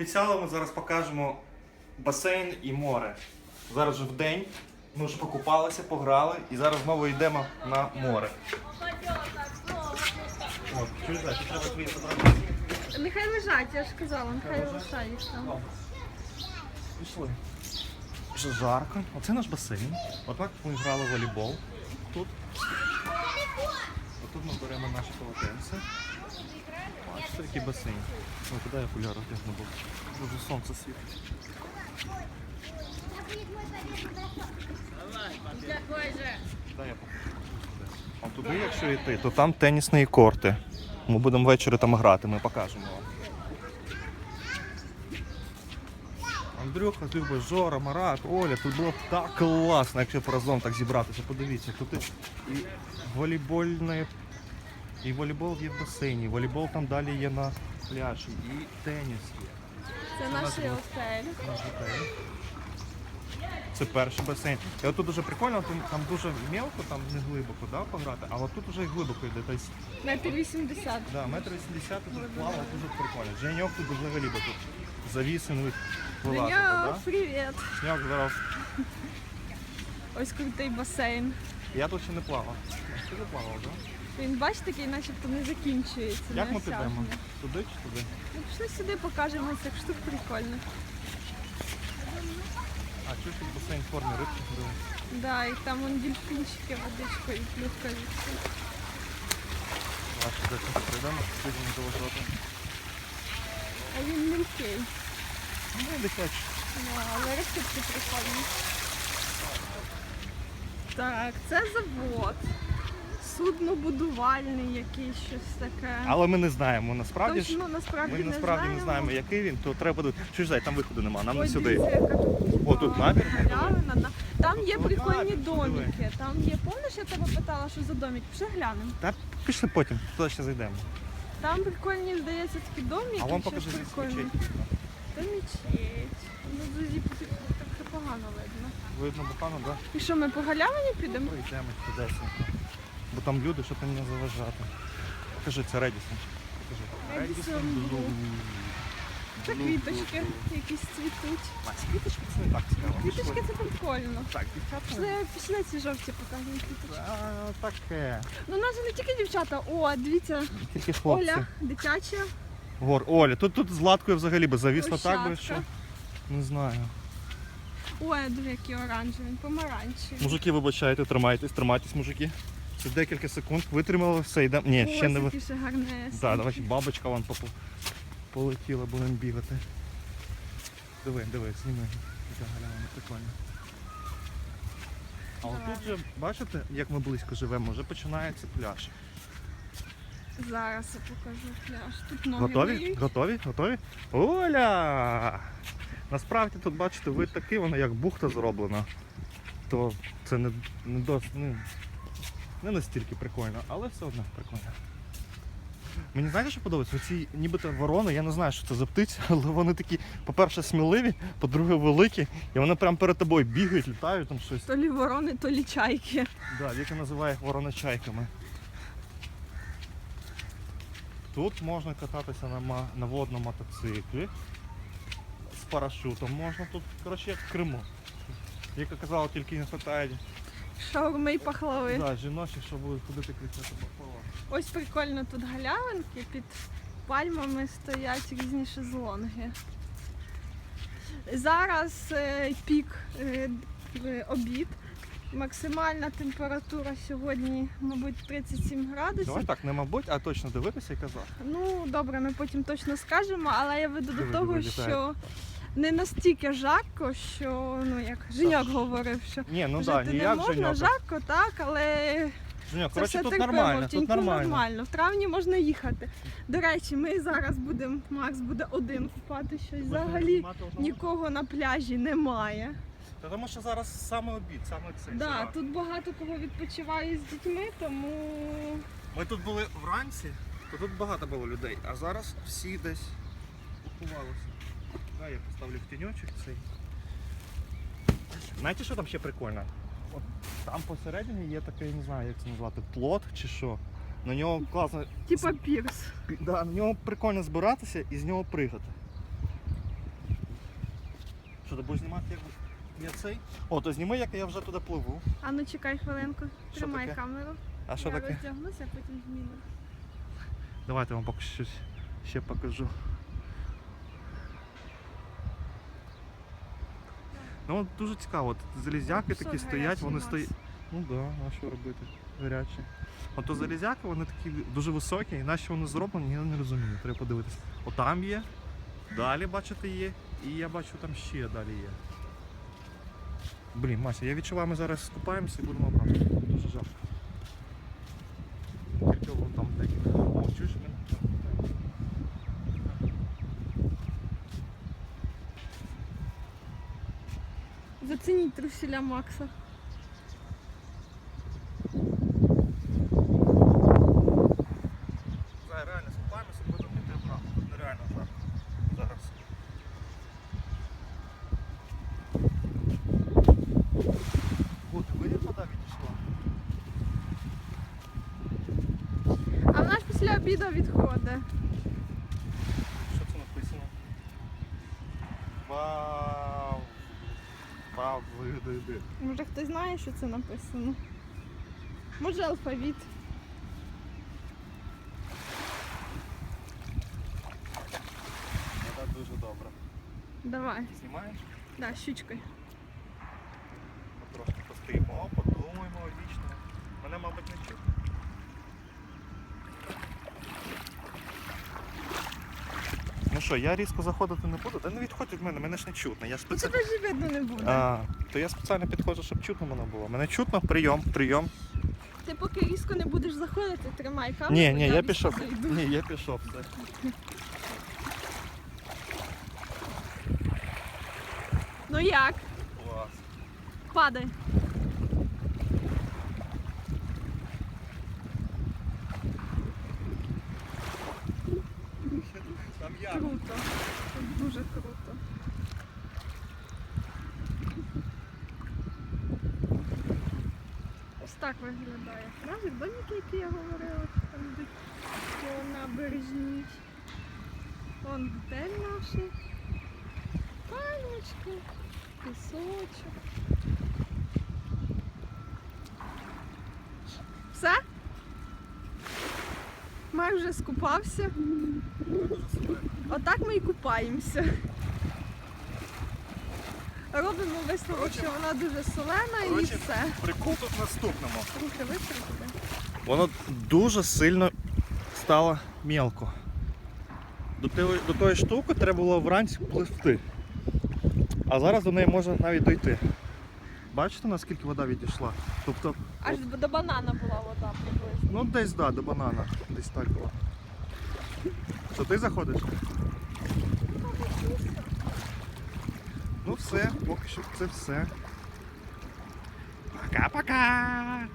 обіцяли, ми зараз покажемо басейн і море. Зараз же в день. Ми вже покупалися, пограли і зараз знову йдемо на море. От, чуєш, Даша, треба твої фотографії. Нехай лежать, я ж казала, нехай лишають там. Пішли. Вже жарко. Оце наш басейн. Отак ми грали в волейбол. Тут. Отут ми беремо наші полотенця. Бачите, який басейн. Ой, куди я окуляри одягну, бо дуже сонце світить. А туди, якщо йти, то там тенісні корти. Ми будемо ввечері там грати, ми покажемо вам. Андрюха, Люба, Жора, Марат, Оля, тут було б так класно, якщо б разом так зібратися. Подивіться, тут і волейбольне, і волейбол є в басейні, волейбол там далі є на пляжі, і теніс є. Це наш готель. Наш готель. Це перший басейн. І отут дуже прикольно, там, там дуже мелко, там не глибоко, да, пограти, а от тут вже і глибоко йде. Тобто, Метр вісімдесят. да, метр вісімдесят тут плавав, дуже прикольно. Женьок тут взагалі би тут завісений вилазити, Женя, да? привіт. Женьок зараз. Ось крутий басейн. Я тут ще не плавав. Ти не плавав, так? Він, бач, такий начебто не закінчується. Як ми підемо? Туди чи туди? Ну, пішли сюди, покажемо, як штук прикольно. А, чуєш тут басейн в формі рибки? Диви. Да, і там вон дельфінчики водичкою плюхаються. Давай, сюди тут прийдемо, підемо до ворота. А він мілкий. Ну, дитячий. Ну, але рибки прикольні. Так, це завод. Суднобудувальний якийсь щось таке. Але ми не знаємо, насправді ж. Точно насправді Ми не насправді знаємо. не знаємо, який він, то треба буде. Чуєш, дай, там виходу нема, нам не Ось сюди. дивіться, яка тут, О, тут галявина, да. Там є прикольні домики. Там є, помниш, я тебе питала, що за домик? Пішли глянемо. Та пішли потім, туди ще зайдемо. Там прикольні, здається, такі домики. А вам щось покажи звідси прикольне. мечеть. Та мечеть. Ну, друзі, тут так погано видно. Видно, буквально, так? І що, ми по галявині підемо? Пройдемо тудесенько. Бо там люди, щоб не заважати. Покажи, це Редісон. Покажи. Блу. Це квіточки якісь цвітуть. Макс, квіточки це не так цікаво. Квіточки це прикольно. Так, дівчата. Пішли, пішли ці жовті покажемо квіточки. А, таке. Ну, у нас же не тільки дівчата. О, дивіться, Тільки хлопці. Оля, дитяча. Гор, Оля, тут, тут з Латкою взагалі би завісло так би, що. Не знаю. Ой, диви, який оранжевий, помаранчевий. Мужики, вибачайте, тримайтесь, тримайтесь, мужики. Це декілька секунд витримали, все, йдемо. Ні, ще не ви. Ще давай бабочка вон попу- полетіла, будемо бігати. Диви, диви, зніми. Галяна, прикольно. А от тут же, бачите, як ми близько живемо, вже починається пляж. Зараз я покажу пляж. Тут ноги Готові? миють. Готові? Готові? Оля! Насправді тут, бачите, вид такий, воно як бухта зроблена. То це не, не, дос, не, не настільки прикольно, але все одно прикольно. Мені знаєте, що подобається? Оці нібито ворони, я не знаю, що це за птиці, але вони такі, по-перше, сміливі, по-друге, великі, і вони прямо перед тобою бігають, літають там щось. То лі ворони, то лі чайки. Да, Віка називає їх вороночайками. Тут можна кататися на, ма- на водному мотоциклі. З парашутом можна тут, коротше, як в Криму. Віка казала, тільки не вистачає Шаурми й пахлави. да, жіночі, що будуть ходити кричати попало. Ось прикольно тут галявинки, під пальмами стоять різні шезлонги. Зараз е, пік е, е, обід. Максимальна температура сьогодні, мабуть, 37 градусів. Давай так, не мабуть, а точно дивитися і казати. Ну, добре, ми потім точно скажемо, але я веду до того, що не настільки жарко, що ну як Женьок говорив, що Ні, ну жити так, не ніяк можна, Женьок. жарко, так, але Женьок, це коротше, все тут терпимо, нормально, в тут тіньку нормально. нормально. В травні можна їхати. До речі, ми зараз будемо, Макс буде один купати щось. Взагалі нікого на пляжі немає. Та Тому що зараз саме обід, саме цей. Да, жара. тут багато кого відпочиває з дітьми, тому Ми тут були вранці, то тут багато було людей, а зараз всі десь купувалися. Да, я поставлю в тіньочок цей. Знаєте, що там ще прикольно? От там посередині є такий, не знаю, як це назвати, плот чи що. На нього класно, типа пірс. да, на нього прикольно збиратися і з нього пригати. Що ти будеш знімати, як я цей? О, то зніми, як я вже туди пливу. А ну чекай хвилинку. Тримай таке? камеру. А що я таке? роздягнуся, потім зміну. Давайте вам поки щось ще покажу. Ну от дуже цікаво, от залізяки такі ж стоять, вони стоять. Ну так, да, а що робити? Гарячі. От то залізяки, вони такі дуже високі, і нащо вони зроблені, я не розумію. Треба подивитися. Отам є, далі бачите є, і я бачу там ще далі є. Блін, Мася, я відчуваю, ми зараз скупаємося і будемо обратно. Дуже жарко. Тільки вон там декілька. О, чуєш мене? Зацініть труселя Макса. Зараз реально скупаємося, обратно. Тут нереально жарко. Зараз. О, ти видиш, вода відійшла? А в нас після обіду відходить. Що це написано? Вау. Види. Може хтось знає, що це написано? Може алфавіт. Вода дуже добра. Давай. Знімаєш? Да, щучкою. Трошки постоїмо, подумаємо вічно. Мене, мабуть, не чути. Ну що, я різко заходити не буду, та не відходь від мене, мене ж не чутно. Я Ну спеціально... тебе ж видно не буде. А, то я спеціально підходжу, щоб чутно мене було. Мене чутно, прийом, прийом. Ти поки різко не будеш заходити, тримай камеру. Ні, ні, я різко пішов. зайду. Ні, я пішов. Все. Ну як? Клас. Падай. Там я. Круто. Це Дуже круто. Ось так виглядає. Правда, домики, які я говорила, що там йдуть по набережній. Вон готель наш. Пальмочки, пісочок. Все? Май вже скупався. Отак ми і купаємося. Робимо висновок, що вона дуже солена і коротше, все. Прикол тут в наступному. Руки витри. Воно дуже сильно стало мелко. До тої, до тої штуки треба було вранці пливти. А зараз до неї можна навіть дойти. Бачите, наскільки вода відійшла? Тобто, Аж до банана була вода приблизно. ну десь да, до банана. Десь так було. Що ти заходиш? Ну все, поки що це все. Пока-пока!